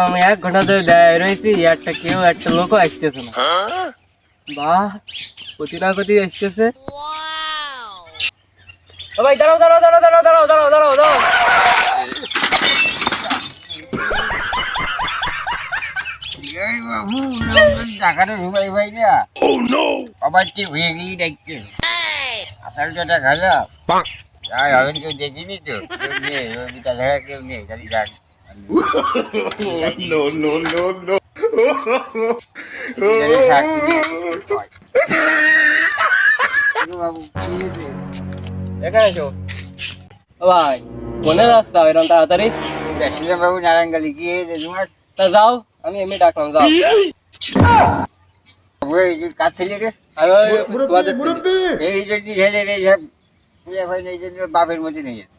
আমি এক ঘণ্টা ধরে দাঁড়িয়ে রয়েছি একটা কেউ একটা লোকও আসতেছে না বাহ কতি না কতি আসতেছে ভাই দাঁড়াও দাঁড়াও দাঁড়াও দাঁড়াও দাঁড়াও দাঁড়াও দাঁড়াও দাঁড়াও টাকাটা ঢুকাই ভাই না আবার ঠিক হয়ে গিয়ে দেখতে আসলটা দেখা যা যাই হবেন কেউ দেখিনি তো কেউ নেই কেউ নেই খালি যাক no, no, no, no. এখানে এসো ও ভাই মনে যাচ্ছে এরকম তাড়াতাড়ি বেশিলাম বাবু নারায়ণগালি কি হয়েছে তোমার তা যাও আমি এমনি ডাকলাম যাও বাবু, এই যে কাজ ছেলে রে তোমাদের। এই জন্য ছেলে রে বাপের মধ্যে নিয়ে গেছে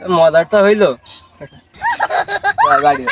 মজার তো হইল গাড়ি